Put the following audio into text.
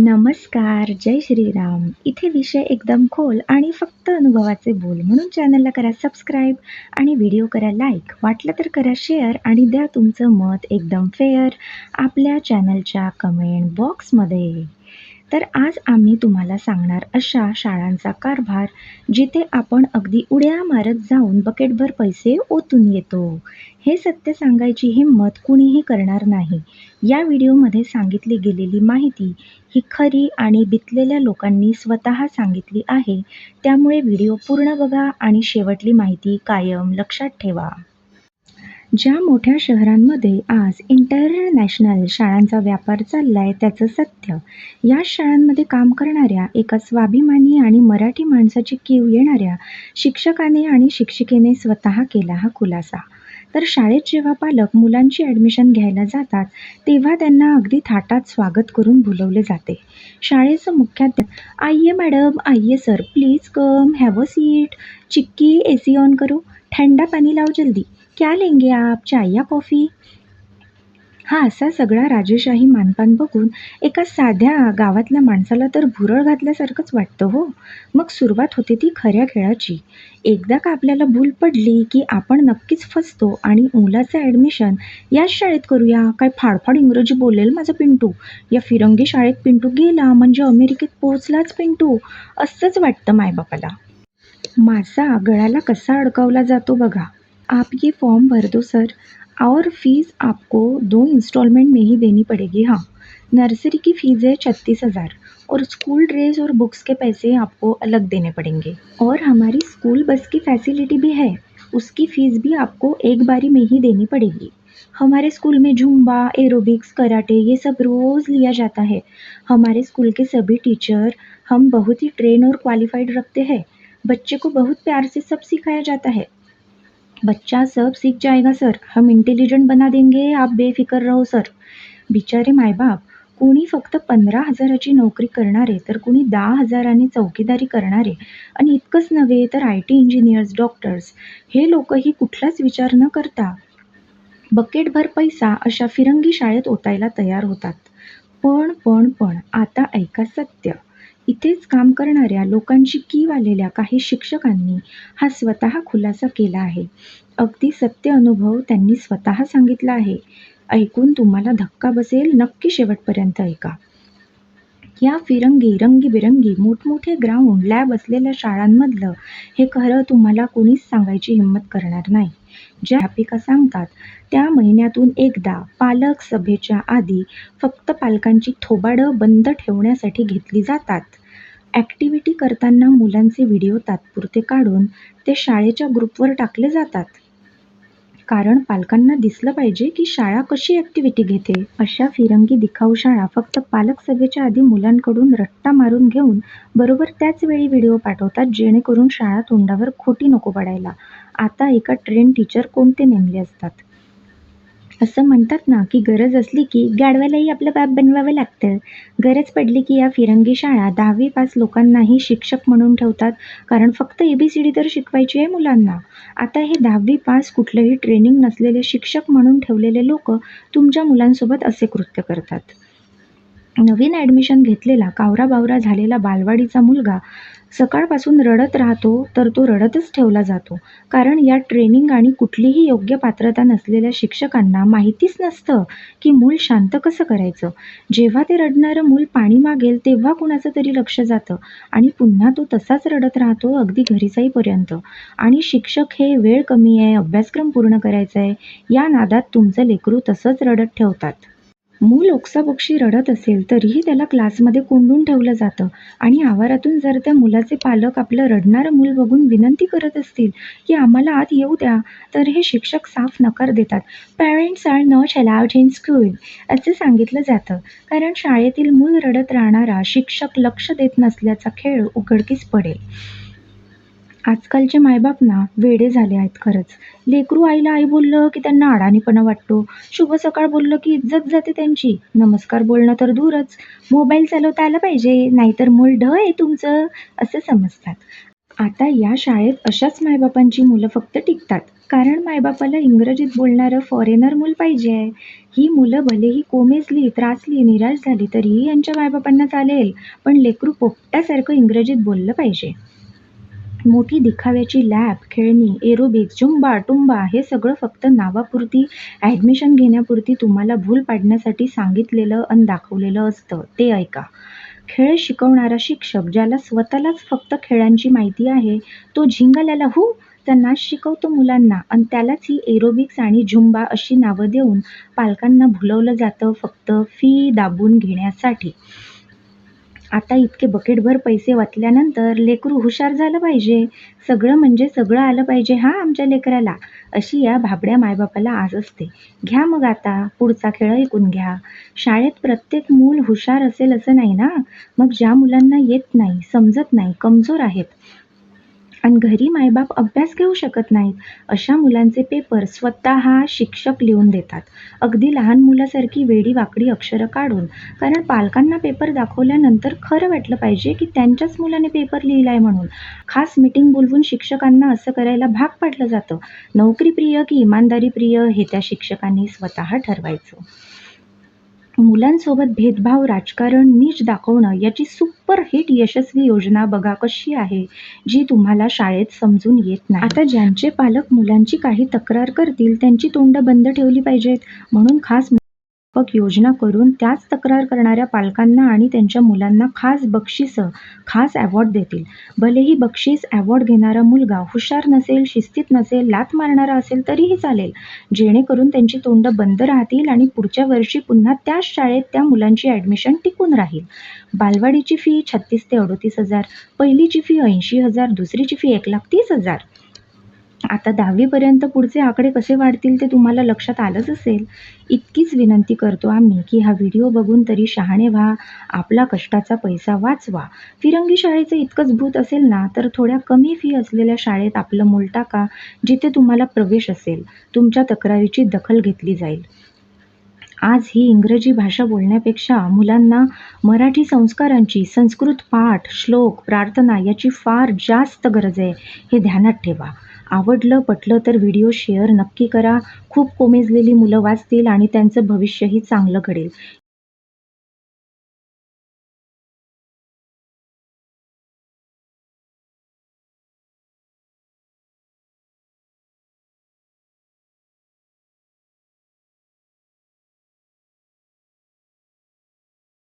नमस्कार, जय श्रीराम. इथे विषय एकदम खोल आणि फक्त अनुभवाचे बोल. म्हणून चॅनलला करा सबस्क्राईब आणि व्हिडिओ करा लाईक. वाटलं तर करा शेअर आणि द्या तुमचं मत एकदम फेअर आपल्या चॅनलच्या कमेंट बॉक्समध्ये. तर आज आम्ही तुम्हाला सांगणार अशा शाळांचा कारभार जिथे आपण अगदी उड्या मारत जाऊन बकेटभर पैसे ओतून येतो. हे सत्य सांगायची हिंमत कुणीही करणार नाही. या व्हिडिओमध्ये सांगितली गेलेली माहिती ही खरी आणि बितलेल्या लोकांनी स्वतः सांगितली आहे. त्यामुळे व्हिडिओ पूर्ण बघा आणि शेवटली माहिती कायम लक्षात ठेवा. ज्या मोठ्या शहरांमध्ये आज इंटरनॅशनल शाळांचा व्यापार चाललाय त्याचं सत्य. या शाळांमध्ये काम करणाऱ्या एका स्वाभिमानी आणि मराठी माणसाची कीव येणाऱ्या शिक्षकाने आणि शिक्षिकेने स्वतः केला हा खुलासा. तर शाळेत जेव्हा पालक मुलांची ॲडमिशन घ्यायला जातात तेव्हा त्यांना अगदी थाटात स्वागत करून बोलवले जाते. शाळेचं मुख्याध्याप आइये मॅडम आइये sir please come have a seat Chikki AC on करो ठंडा पाणी लाव जल्दी क्या लेंगे आप चाय या कॉफी हा असा सगळा राजेशाही मानपान बघून एका साध्या गावातल्या माणसाला तर भुरळ घातल्यासारखंच वाटतं हो. मग सुरुवात होते ती खऱ्या खेळाची. एकदा का आपल्याला भूल पडली की आपण नक्कीच फसतो आणि मुलाचं ॲडमिशन याच शाळेत करूया काय फाडफाड इंग्रजी बोलेल माझं पिंटू. या फिरंगी शाळेत पिंटू गेला म्हणजे अमेरिकेत पोहोचलाच पिंटू असंच वाटतं मायबापाला. मासा गळाला कसा अडकवला जातो बघा. आप ये फॉर्म भर दो सर और फ़ीस आपको दो इंस्टॉलमेंट में ही देनी पड़ेगी हाँ. नर्सरी की फ़ीस है छत्तीस हज़ार और स्कूल ड्रेस और बुक्स के पैसे आपको अलग देने पड़ेंगे. और हमारी स्कूल बस की फैसिलिटी भी है उसकी फ़ीस भी आपको एक बारी में ही देनी पड़ेगी. हमारे स्कूल में जुम्बा, एरोबिक्स, कराटे ये सब रोज लिया जाता है. हमारे स्कूल के सभी टीचर हम बहुत ही ट्रेन और क्वालिफाइड रखते हैं. बच्चे को बहुत प्यार से सब सिखाया जाता है. बच्चा सब सीख जाएगा सर हम इंटेलिजंट बना देंगे आप बेफिकर रहो सर. बिचारे मायबाप कोणी फक्त पंधरा हजाराची नोकरी करणारे तर कोणी दहा हजाराने चौकीदारी करणारे आणि इतकंच नव्हे तर आय टी इंजिनियर्स, डॉक्टर्स हे लोकही कुठलाच विचार न करता बकेटभर पैसा अशा फिरंगी शाळेत ओतायला तयार होतात. पण पण पण आता ऐका सत्य. इथेच काम करणाऱ्या लोकांची कीव आलेल्या काही शिक्षकांनी हा स्वतः खुलासा केला आहे. अगदी सत्य अनुभव त्यांनी स्वतः सांगितला आहे. ऐकून तुम्हाला धक्का बसेल नक्की शेवटपर्यंत ऐका. या फिरंगी, रंगीबेरंगी, मोठमोठे ग्राउंड, लॅब असलेल्या शाळांमधलं हे खरं तुम्हाला कुणीच सांगायची हिंमत करणार नाही. ज्या अध्यापिका सांगतात त्या महिन्यातून एकदा पालक सभेच्या आधी फक्त पालकांची थोबाडं बंद ठेवण्यासाठी घेतली जातात. ॲक्टिव्हिटी करताना मुलांचे व्हिडिओ तात्पुरते काढून ते शाळेच्या ग्रुपवर टाकले जातात. कारण पालकांना दिसलं पाहिजे की शाळा कशी ॲक्टिव्हिटी घेते. अशा फिरंगी दिखाऊ शाळा फक्त पालक सभेच्या आधी मुलांकडून रट्टा मारून घेऊन बरोबर त्याच वेळी व्हिडिओ पाठवतात जेणेकरून शाळा तोंडावर खोटी नको पडायला. आता एका ट्रेन टीचर कोणते नेमले असतात. असं म्हणतात ना की गरज असली की गाडव्यालाही आपलं बाप बनवावं लागतं. गरज पडली की या फिरंगी शाळा दहावी पास लोकांनाही शिक्षक म्हणून ठेवतात कारण फक्त ए बी सी डी तर शिकवायची आहे मुलांना. आता हे दहावी पास कुठलंही ट्रेनिंग नसलेले शिक्षक म्हणून ठेवलेले लोक तुमच्या मुलांसोबत असे कृत्य करतात. नवीन ॲडमिशन घेतलेला कावरा-बावरा झालेला बालवाडीचा मुलगा सकाळपासून रडत राहतो तर तो रडतच ठेवला जातो. कारण या ट्रेनिंग आणि कुठलीही योग्य पात्रता नसलेल्या शिक्षकांना माहितीच नसतं की मूल शांत कसं करायचं. जेव्हा ते रडणारं मूल पाणी मागेल तेव्हा कुणाचं तरी लक्ष जातं आणि पुन्हा तो तसाच रडत राहतो अगदी घरी जाईपर्यंत. आणि शिक्षक हे वेळ कमी आहे, अभ्यासक्रम पूर्ण करायचा आहे या नादात तुमचं लेकरू तसंच रडत ठेवतात. मूल ओक्साबोक्शी रडत असेल तरीही त्याला क्लासमध्ये कोंडून ठेवलं जातं आणि आवारातून जर त्या मुलाचे पालक आपलं रडणारं मूल बघून विनंती करत असतील की आम्हाला आत येऊ द्या तर हे शिक्षक साफ नकार देतात. Parents are not allowed in school असं सांगितलं जातं. कारण शाळेतील मूल रडत राहणारा शिक्षक लक्ष देत नसल्याचा खेळ उघडकीस पडेल. आजकालचे मायबाप ना वेडे झाले आहेत खरंच. लेकरू आईला आई बोललं की त्यांना अडाणीपणा वाटतो. शुभ सकाळ बोललं की इज्जत जाते त्यांची. नमस्कार बोलणं तर दूरच. मोबाईल चालवता आला पाहिजे नाहीतर मूल ढ आहे तुमचं असं समजतात. आता या शाळेत अशाच मायबापांची मुलं फक्त टिकतात कारण मायबापाला इंग्रजीत बोलणारं फॉरेनर मूल पाहिजे आहे ही मुलं भलेही कोमेजली त्रासली निराश झाली तरीही यांच्या मायबापांना चालेल पण लेकरू पोपटासारखं इंग्रजीत बोललं पाहिजे मोठी दिखाव्याची लॅब खेळणी एरोबिक्स झुंबा टुंबा हे सगळं फक्त नावापुरती ॲडमिशन घेण्यापुरती तुम्हाला भूल पाडण्यासाठी सांगितलेलं आणि दाखवलेलं असतं. ते ऐका. खेळ शिकवणारा शिक्षक ज्याला स्वतःलाच फक्त खेळांची माहिती आहे तो झिंगाल्याला हू चा नाच शिकवतो मुलांना. आणि त्यालाच ही एरोबिक्स आणि झुंबा अशी नावं देऊन पालकांना भुलवलं जातं फक्त फी दाबून घेण्यासाठी. आता इतके बकेटभर पैसे वाचल्यानंतर लेकरू हुशार झालं पाहिजे. सगळं म्हणजे सगळं आलं पाहिजे हां आमच्या लेकराला. अशी या भाबड्या मायबापाला आज असते. घ्या मग आता पुढचा खेळ ऐकून घ्या. शाळेत प्रत्येक मूल हुशार असेल असं नाही ना? मग ज्या मुलांना येत नाही समजत नाही कमजोर आहेत. आणि घरी मायबाप अभ्यास घेऊ शकत नाहीत अशा मुलांचे पेपर स्वतः शिक्षक लिहून देतात. अगदी लहान मुलासारखी वेडी वाकडी अक्षरं काढून कारण पालकांना पेपर दाखवल्यानंतर खरं वाटलं पाहिजे की त्यांच्याच मुलाने पेपर लिहिलाय म्हणून. खास मीटिंग बोलवून शिक्षकांना असं करायला भाग पाडलं जातं. नोकरी प्रिय की इमानदारी प्रिय हे त्या शिक्षकांनी स्वतः ठरवायचं. मुलांसोबत भेदभाव राजकारण नीच दाखवणं याची सुपर हिट यशस्वी योजना बघा कशी आहे जी तुम्हाला शाळेत समजून येत नाही. आता ज्यांचे पालक मुलांची काही तक्रार करतील त्यांची तोंड बंद ठेवली पाहिजेत म्हणून खास व्यापक योजना करून त्याच तक्रार करणाऱ्या पालकांना आणि त्यांच्या मुलांना खास बक्षिसं खास अवॉर्ड देतील. भलेही बक्षीस अवॉर्ड घेणारा मुलगा हुशार नसेल शिस्तीत नसेल लाथ मारणारा असेल तरीही चालेल. जेणेकरून त्यांची तोंड बंद राहतील आणि पुढच्या वर्षी पुन्हा त्याच शाळेत त्या मुलांची ॲडमिशन टिकून राहील. बालवाडीची फी छत्तीस ते अडोतीस हजार पहिलीची फी ऐंशी हजार दुसरीची फी एक लाख तीस हजार. आता दहावीपर्यंत पुढचे आकडे कसे वाढतील ते तुम्हाला लक्षात आलंच असेल. इतकीच विनंती करतो आम्ही की हा व्हिडिओ बघून तरी शहाणे व्हा आपला कष्टाचा पैसा वाचवा. फिरंगी शाळेचं इतकंच भूत असेल ना तर थोड्या कमी फी असलेल्या शाळेत आपलं मूल टाका जिथे तुम्हाला प्रवेश असेल. तुमच्या तक्रारीची दखल घेतली जाईल. आज ही इंग्रजी भाषा बोलण्यापेक्षा मुलांना मराठी संस्कारांची संस्कृत पाठ श्लोक प्रार्थना याची फार जास्त गरज आहे हे ध्यानात ठेवा. आवडलं पटलं तर व्हिडिओ शेअर नक्की करा. खूप कोमेजलेली मुलं वाचतील आणि त्यांचं भविष्यही चांगलं घडेल.